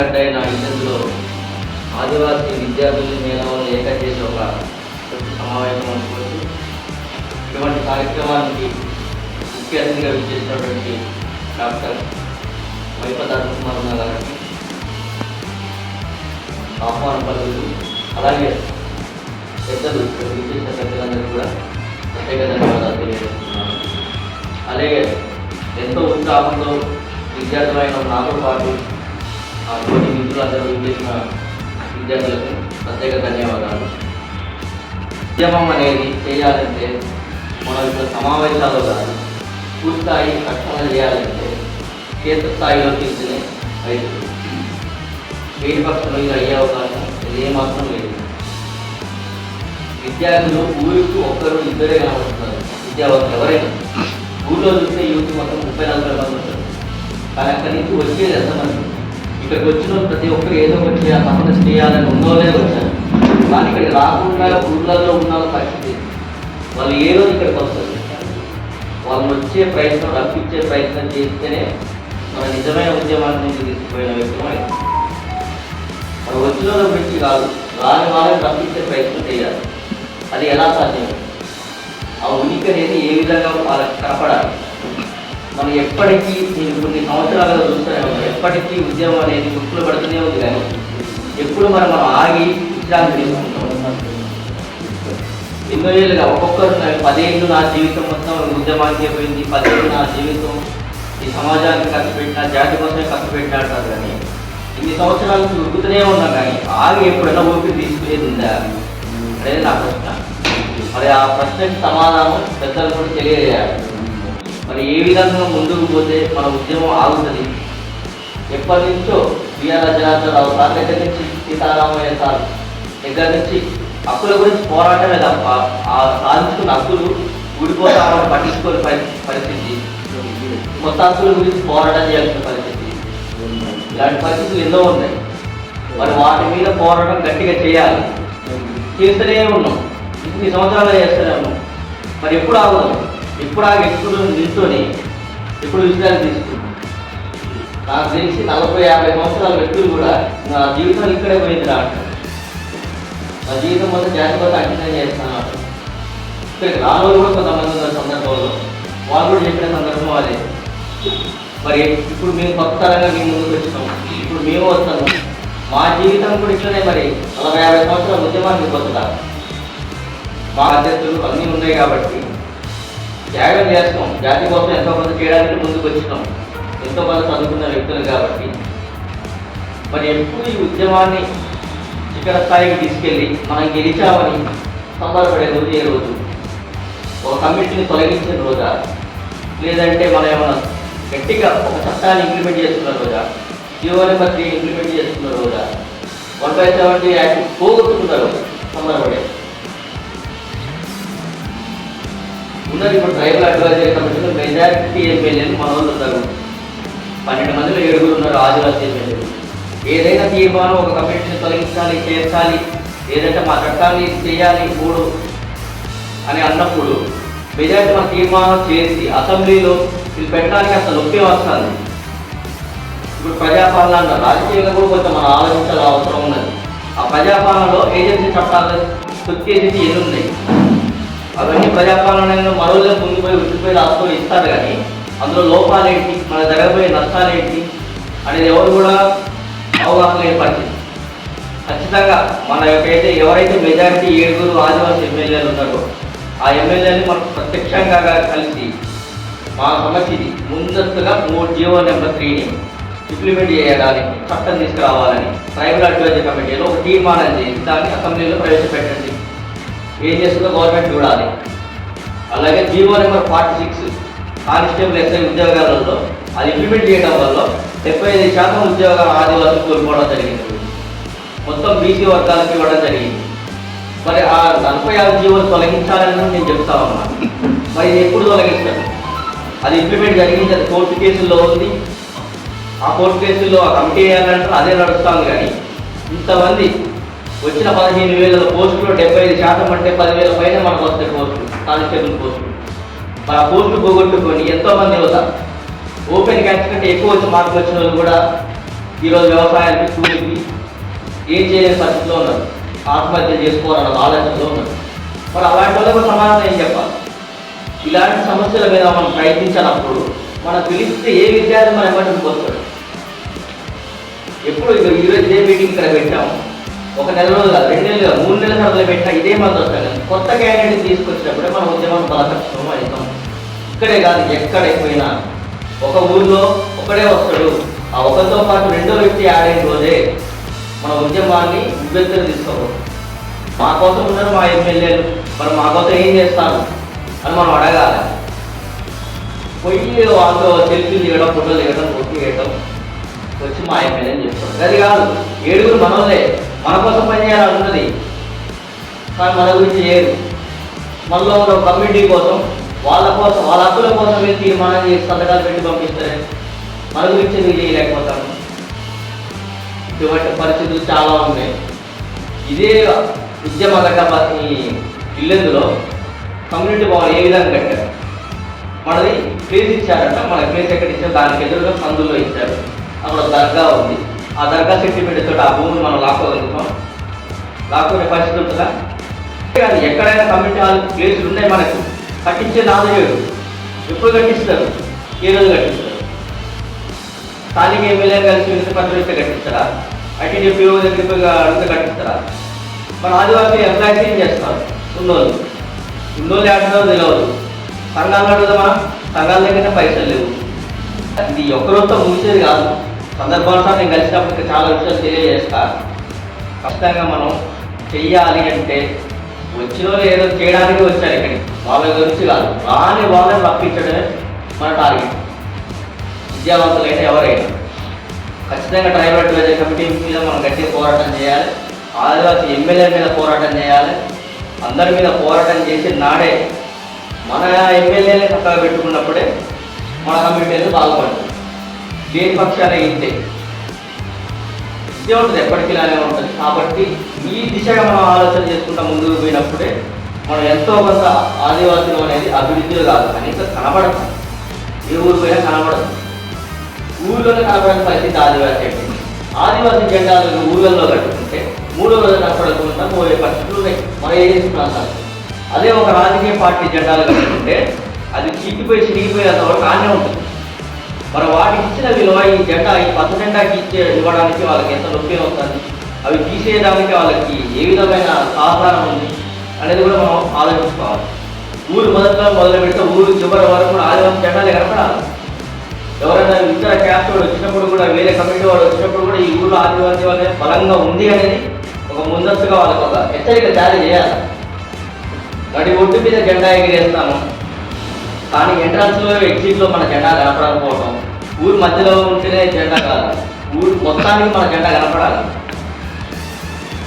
గడ్డైన ఇందులో ఆదివాసీ విద్యార్థులు మేధావులు ఏకం చేసి ఒక సమావేశం అనుకోవచ్చు ఇటువంటి కార్యక్రమానికి ముఖ్య అతిథిగా విచ్చేసినటువంటి డాక్టర్ వైపద కుమార్ గారికి ఆహ్వానం పలుకుతూ అలాగే పెద్దలు ఇక్కడ విచ్చేసిన పెద్దలందరూ కూడా ప్రత్యేక ధన్యవాదాలు తెలియజేస్తున్నాను. అలాగే ఎంతో ఉత్సాహంతో విద్యార్థులైన నాతో పాటు ఆ తోటి మిత్రులందరూ విచ్చేసిన విద్యార్థులకు ప్రత్యేక ధన్యవాదాలు ఉద్యమం అనేది చేయాలంటే మనం ఇక్కడ సమావేశాలు కాదు పూర్తిస్థాయి కష్టంగా చేయాలంటే క్షేత్ర స్థాయిలో తీసుకునే రైతులు వేడి పక్షంలో ఇది అయ్యే అవకాశం ఇది ఏమాత్రం లేదు విద్యార్థులు ఊరికి ఒక్కరు ఇద్దరే కనబడుతున్నారు విద్యావంతులు ఎవరైనా ఊళ్ళో చూస్తే యూత్ మొత్తం ముప్పై నలభై మంది ఉంటారు కానీ అక్కడి నుంచి వచ్చేది ఎంతమంది ఇక్కడికి వచ్చిన ప్రతి ఒక్కరు ఏదో ఒకటి తపన చేయాలని ఉన్నోళ్ళే వచ్చారు. కానీ ఇక్కడికి రాకుండా ఊళ్ళల్లో ఉన్న పరిస్థితి వాళ్ళు ఏ రోజు ఇక్కడికి వస్తారు? వాళ్ళు వచ్చే ప్రయత్నం రప్పించే ప్రయత్నం చేస్తేనే మన నిజమైన ఉద్యమాన్ని నుంచి తీసుకుపోయిన వ్యక్తమే మన వచ్చిన గురించి కాదు రాని వాళ్ళని రప్పించే ప్రయత్నం చేయాలి. అది ఎలా సాధ్యం? ఆ ఉనికి అనేది ఏ విధంగా వాళ్ళకి కనపడాలి? మనం ఎప్పటికీ నేను కొన్ని సంవత్సరాలుగా చూస్తూనే ఉన్నాం ఎప్పటికీ ఉద్యమం అనేది గుర్తులు పడుతూనే ఉంది కానీ ఎప్పుడు మనం మనం ఆగి విశ్రాంతి తీసుకుంటాం. ఎన్నో ఏళ్ళుగా ఒక్కొక్కరు పదిహేను పదేళ్ళు నా జీవితం మొత్తం ఉద్యమానికి అయిపోయింది పదేళ్ళు నా జీవితం ఈ సమాజానికి ఖర్చు పెట్టిన జాతి కోసమే ఖర్చు పెట్టాడు అంటారు కానీ ఇన్ని సంవత్సరాలు ఉరుకుతూనే ఉన్నాం కానీ ఆగి ఎప్పుడైనా ఊపిరి తీసుకునేది ఉందా? అనేది నా ప్రశ్న. మరి ఆ ప్రశ్నకి సమాధానం పెద్దలు కూడా తెలియజేయాలి మరి ఏ విధంగా ముందుకు పోతే మన ఉద్యమం ఆగుతుంది? ఎప్పటి నుంచో బిఆర్ రాజరాజరావు సార్ దగ్గర నుంచి సీతారామయ్య సార్ దగ్గర నుంచి హక్కుల గురించి పోరాటమే తప్ప ఆ సాధించుకున్న హక్కులు ఊడిపోతామని పట్టించుకోని పరి- పరిస్థితి. కొత్త హక్కుల గురించి పోరాటం చేయాల్సిన పరిస్థితి. ఇలాంటి పరిస్థితులు ఎన్నో ఉన్నాయి. మరి వాటి మీద పోరాటం గట్టిగా చేయాలి. చేస్తూనే ఉన్నాం. ఇన్ని సంవత్సరాలు చేస్తూనే ఉన్నాం. మరి ఎప్పుడు ఆగదు? ఇప్పుడు ఆ వ్యక్తులు నిల్చొని ఇప్పుడు విషయాలు తీసుకుంటాం నాకు తెలిసి నలభై యాభై సంవత్సరాల వ్యక్తులు కూడా నా జీవితం ఇక్కడే పోయింది రా నా జీవితం మొత్తం జాగ్రత్త అంకితం చేస్తాను ఇక్కడికి రాను కూడా కొంతమంది ఉన్న సందర్భంలో. వాళ్ళు కూడా చెప్పిన సందర్భం అదే. మరి ఇప్పుడు మేము కొత్త తరంగా మేము ముందుకు వచ్చినాం ఇప్పుడు మేము వస్తాము. మా జీవితం కూడా ఇట్లనే మరి నలభై యాభై సంవత్సరాల ఉద్యమానికి కొత్తదా మా అధ్యక్షులు అన్నీ ఉన్నాయి కాబట్టి త్యాగం చేస్తాం. జాతి కోసం ఎంతోమంది చేయడానికి ముందుకు వచ్చినాం. ఎంతో చదువుకున్న వ్యక్తులు కాబట్టి. మరి ఎప్పుడు ఈ ఉద్యమాన్ని శిఖర స్థాయికి తీసుకెళ్ళి మనం గెలిచామని సంబరపడే రోజు ఏ రోజు? ఒక కమిటీని తొలగించిన రోజా? లేదంటే మనం ఏమైనా గట్టిగా ఒక చట్టాన్ని ఇంప్లిమెంట్ చేస్తున్న రోజా? G O number three implement చేస్తున్న రోజా? వన్ బై సెవెంటీ యాక్ట్ పోగొట్టుకున్నారు సంబరపడే ఉన్నది ఇప్పుడు ట్రైబల్ అడ్వైజరీ కమిషన్ మెజారిటీ ఎమ్మెల్యేలు మన వాళ్ళు ఉన్నారు పన్నెండు మందిలో ఏడుగురు ఉన్నారు ఆదివాసీ ఎమ్మెల్యేలు. ఏదైనా తీర్మానం ఒక కమిటీని తొలగించాలి చేర్చాలి ఏదంటే మా చట్టాన్ని చేయాలి మూడు అని అన్నప్పుడు మెజారిటీ మన తీర్మానం చేసి అసెంబ్లీలో ఇది పెట్టడానికి అసలు నొప్పి వస్తుంది. ఇప్పుడు ప్రజాపాలన రాజకీయంలో రాజకీయంగా కూడా కొంచెం మనం ఆలోచించాల్సిన అవసరం ఉన్నది. ఆ ప్రజాపాలనలో ఏజెన్సీ చట్టాలు తొక్కేసి ఎన్ని ఉన్నాయి? అవన్నీ ప్రజాపాలనలో మరోలో ముందు పోయి ఉట్టిపోయి రాసుకొని ఇస్తారు కానీ అందులో లోపాలేంటి? మన జరగబోయే నష్టాలు ఏంటి అనేది ఎవరు కూడా అవగాహన లేని ఖచ్చితంగా మన యొక్కైతే ఎవరైతే మెజారిటీ ఏడుగురు ఆదివాసీ ఎమ్మెల్యేలు ఉన్నారో ఆ ఎమ్మెల్యేని మనం ప్రత్యక్షంగా కలిసి మా సమస్య ఇది ముందస్తుగా మూడు జీవో నెంబర్ త్రీని ఇంప్లిమెంట్ చేయడానికి చట్టం తీసుకురావాలని ట్రైబల్ అడ్వైజరీ కమిటీలో ఒక తీర్మానం చేసి దాన్ని అసెంబ్లీలో ప్రవేశపెట్టండి. ఏం చేస్తుందో గవర్నమెంట్ చూడాలి. అలాగే G O number forty six constable S I ఉద్యోగాలలో అది ఇంప్లిమెంట్ చేయడం వల్ల డెబ్బై ఐదు శాతం ఉద్యోగాలు ఆదివాసులు కోల్పోవడం జరిగింది. మొత్తం బీసీ వర్గాలకు ఇవ్వడం జరిగింది. మరి ఆ నలభై ఆరు జీవోలు తొలగించాలని నేను చెప్తా ఉన్నా. మరి ఎప్పుడు తొలగించాలి అది ఇంప్లిమెంట్ జరిగింది అది కోర్టు కేసుల్లో ఉంది. ఆ కోర్టు కేసుల్లో ఆ కమిటీ వేయాలంటే అదే నడుస్తాం కానీ ఇంతమంది వచ్చిన పదిహేను వేల పోస్టులో డెబ్బై ఐదు శాతం అంటే పదివేల పైన మనకు వస్తాయి పోస్టులు కానిస్టేబుల్ పోస్టులు. మన ఆ పోస్టులు పోగొట్టుకొని ఎంతోమంది యువత ఓపెన్ క్యాచ్ కంటే ఎక్కువ వచ్చి మార్కులు వచ్చిన వాళ్ళు కూడా ఈరోజు వ్యవసాయానికి కూలికి ఏం చేయలేని పరిస్థితిలో ఉన్నారు. ఆత్మహత్య చేసుకోవాలన్న ఆలోచనలో ఉన్నారు. మరి అలాంటి వాళ్ళకు సమాధానం ఏం చెప్పాలి? ఇలాంటి సమస్యల మీద మనం ప్రయత్నించినప్పుడు మనం పిలిస్తే ఏ విద్యార్థి మన ఎమ్మటికి వస్తాడు ఎప్పుడు ఇక ఈరోజు ఏ మీటింగ్ ఇక్కడ పెట్టాము. ఒక నెల రోజులు కాదు రెండు నెలలు మూడు నెలల తర్వాత పెట్టినా ఇదే మంది వస్తాను కానీ కొత్త క్యాండిడేట్ తీసుకొచ్చినప్పుడే మనం ఉద్యమం బలపరచడం అవుతాం ఇక్కడే కాదు ఎక్కడైపోయినా ఒక ఊర్లో ఒకడే వస్తాడు. ఆ ఒకరితో పాటు రెండో వ్యక్తి యాడ్ అయిన రోజే మన ఉద్యమాన్ని ఉబ్బెత్తులు తీసుకోవాలి మా కోసం ఉన్నారు మా ఎమ్మెల్యేలు. మరి మా కోసం ఏం చేస్తారు అని మనం అడగాలి. పోయి వాళ్ళతో సెల్ఫీలు దిగడం ఫోటోలు దిగడం ఫోటో వేయడం వచ్చి మా ఎమ్మెల్యేని చెప్తారు అది కాదు ఏడుగురు మనోలే మన కోసం పనిచేయాలని ఉన్నది. కానీ మన గురించి చేయరు మనలో ఉన్న కమ్యూనిటీ కోసం వాళ్ళ కోసం వాళ్ళ హక్కుల కోసం మీరు తీర్మానం చేసి సంతకాలు పెట్టి పంపిస్తారు? మన గురించి మీరు చేయలేకపోతాము ఇటువంటి పరిస్థితులు చాలా ఉన్నాయి. ఇదే ఉద్యమ ఈ ఇల్లెందులో కమ్యూనిటీ భవన్ ఏ విధంగా కట్టారు? మనది ప్లేస్ ఇచ్చారంట. మన ప్లేస్ ఎక్కడ ఇచ్చారు దానికి ఎదురుగా సందులో ఇచ్చారు. అక్కడ దర్గా ఉంది. ఆ దర్గా సెంటిమెంట్ తోటి ఆ భూమిని మనం లాక్కోగలుగుతాం. లాక్కునే పరిస్థితి ఉంటుందా? కానీ ఎక్కడైనా కమ్యూనిటీ హాల్ ప్లేసులు ఉన్నాయి మనకు. కట్టించే నాదలేడు ఎప్పుడు కట్టిస్తారు? ఏ రోజు కట్టిస్తారు? స్థానిక ఎమ్మెల్యే కలిసి వినతి పత్రం ఇస్తే కట్టిస్తారా? ఐటీ పిఓ దగ్గర అడిగితే కట్టిస్తారా? మన ఆదివాసీ ఎంప్లాయీస్ ఏం చేస్తారు? ఉన్నోళ్ళు. ఉన్నోళ్ళు ఆడదో తెలియదు సంఘాలు అడుగుదామా సంఘాల దగ్గర పైసలు లేవు. ఇది ఒక్కరోజుతో ముగిసేది కాదు. సందర్భానుసారం నేను కలిసినప్పుడు చాలా విషయాలు తెలియజేస్తా. ఖచ్చితంగా మనం చెయ్యాలి అంటే వచ్చిన ఏదో చేయడానికి వచ్చారు ఇక్కడికి. వాళ్ళ గురించి కాదు. రాని వాళ్ళని రప్పించడమే మన టార్గెట్. విద్యావంతులైనా ఎవరైనా. ఖచ్చితంగా డ్రైవర్ అడ్వైజర్ కమిటీ మీద మనం గట్టిగా పోరాటం చేయాలి. ఆదివాసి ఎమ్మెల్యే మీద పోరాటం చేయాలి. అందరి మీద పోరాటం చేసి నాడే మన ఎమ్మెల్యేని చక్కగా పెట్టుకున్నప్పుడే మన కమిటీ అనేది బాగుపడుతుంది. దేని పక్షాన ఇంతే ఇదే ఉంటుంది ఎప్పటికీలానే ఉంటుంది. కాబట్టి ఈ దిశగా మనం ఆలోచన చేసుకుంటా ముందుకు పోయినప్పుడే మనం ఎంతో కొంత ఆదివాసులు అనేది అభివృద్ధిలో కాదు. కనీసం కనబడదు ఏ ఊరు పోయినా కనబడదు ఊళ్ళోనే కనబడని పరిస్థితి ఆదివాసీ అంటే. ఆదివాసీ జెండాలను ఊళ్ళల్లో కట్టుకుంటే మూడో రోజు కనపడకుండా పోయే పరిస్థితులు ఉన్నాయి. మన ఏజెన్సీ ప్రాంతాలు. అదే ఒక రాజకీయ పార్టీ జెండాలు కట్టుకుంటే అది చిక్కిపోయి చిరిగిపోయేంత వరకు ఆనే ఉంటుంది. మరి వాటికి ఇచ్చిన విలువ ఈ జెండా ఈ పచ్చ జెండాకి ఇచ్చే ఇవ్వడానికి వాళ్ళకి ఎంత నొప్పి అవుతుంది అవి తీసేయడానికి వాళ్ళకి ఏ విధమైన సహకారం ఉంది అనేది కూడా మనం ఆలోచించుకోవాలి. ఊరు మొదట్లో మొదలు పెడితే ఊరు చివరి వరకు కూడా ఆదివాసీ జెండాలే కనపడాలి. ఎవరైనా ఇతర క్యాస్ట్ వాడు వచ్చినప్పుడు కూడా వేరే కమిటీ వాడు వచ్చినప్పుడు కూడా ఈ ఊళ్ళో ఆదివాసీ వాళ్ళే బలంగా ఉంది అనేది ఒక ముందస్తుగా వాళ్ళకి ఒక హెచ్చరిక జారీ చేయాలి. నడి ఒడ్డు మీద జెండా ఎగిరేస్తాము. కానీ ఎంట్రన్స్లో ఎగ్జిట్లో మన జెండా కనపడకపోవడం ఊరు మధ్యలో ఉంటేనే జెండా కాదు. ఊరు మొత్తానికి మన జెండా కనపడాలి.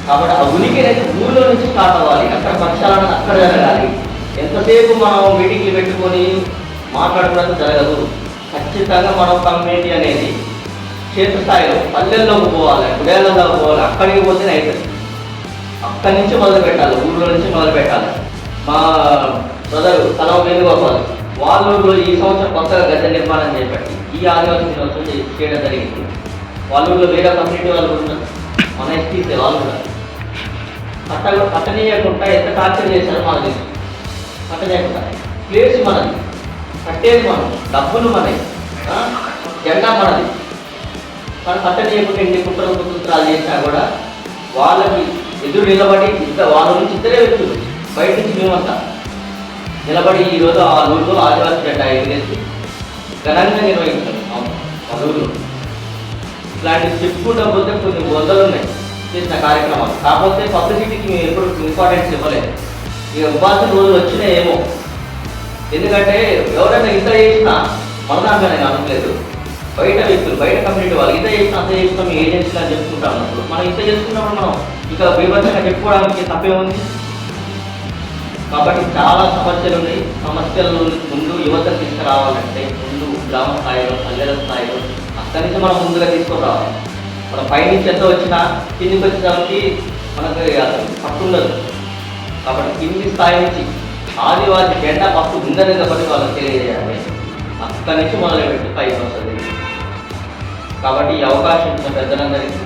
కాబట్టి ఆ ఉనికి అనేది ఊళ్ళో నుంచి స్టార్ట్ అవ్వాలి. అక్కడ పక్షాలను అక్కడ జరగాలి. ఎంతసేపు మనం మీటింగ్లు పెట్టుకొని మాట్లాడుకోవడం జరగదు. ఖచ్చితంగా మనం కమ్యూనిటీ అనేది క్షేత్రస్థాయిలో పల్లెల్లోకి పోవాలి గుడేళ్ళలోకి పోవాలి. అక్కడికి పోతేనే అవుతుంది అక్కడి నుంచి మొదలు పెట్టాలి ఊళ్ళో నుంచి మొదలు పెట్టాలి మా బ్రదరు కలవ వేణుగోపాల్ వాళ్ళ ఈ సంవత్సరం కొత్తగా గద్దె నిర్మాణం చేపట్టి ఈ ఆదివాసీ దినోత్సవం చేయడం జరిగింది. వాళ్ళ వేరే కమ్యూనిటీ వాళ్ళు కూడా ఉన్నారు. మన ఎస్టీసీ వాళ్ళు కూడా. కట్ట కట్టనీయకుండా ఎంత టార్చర్ చేశారో మనకు తెలుసు. కట్టనీయకుండా ప్లేస్ మనది. కట్టేది మనం డబ్బులు మనది. జెండా మనది. కానీ కట్టనీయకుండా ఎన్ని కుట్రలు కుతంత్రాలు చేసినా కూడా వాళ్ళకి ఎదురు నిలబడి ఇంత వాళ్ళ నుంచి ఇద్దరే వ్యక్తులు. బయట నుంచి మేమంతా. నిలబడి ఈరోజు ఆ ఊళ్ళో ఆదివాసీ జెండా ఎగిరేసి ఘనంగా నిర్వహించాం ఆ ఊళ్ళో ఇట్లాంటి చెప్పుకుంటా పోతే కొన్ని వందలు ఉన్నాయి చేసిన కార్యక్రమాలు. కాకపోతే పబ్లిసిటీకి మేము ఎప్పుడు ఇంపార్టెన్స్ ఇవ్వలేదు. ఇక ఉపాధి రోజులు వచ్చినాయేమో ఎందుకంటే ఎవరైనా ఇంత చేసినా మన దాంట్లో నేను అనట్లేదు బయట వ్యక్తులు బయట కమ్యూనిటీ వాళ్ళు ఇంత చేసినా అంత చేసినా మీ ఏజెన్సీలు అని చెప్పుకుంటాం అన్నప్పుడు మనం ఇంత చేసుకున్నప్పుడు మనం ఇక బీభత్సంగా చెప్పుకోవడానికి తప్పేముంది? కాబట్టి చాలా సమస్యలు ఉన్నాయి సమస్యల ముందు యువత తీసుకురావాలంటే ముందు గ్రామ స్థాయిలో పల్లెల స్థాయిలో అక్కడి నుంచి మనం ముందుగా తీసుకురావాలి. మన పైనుంచి ఎంత వచ్చినా కిందికి వచ్చేసరికి మనకు అసలు పట్టు కాబట్టి కింది స్థాయి నుంచి ఆదివాసి జెండా పట్టు ఉందని కాబట్టి వాళ్ళకి తెలియజేయాలి. అక్కడి నుంచి మొదలుపెట్టి పైకి వస్తుంది. కాబట్టి ఈ అవకాశం ఇచ్చిన పెద్దలందరికీ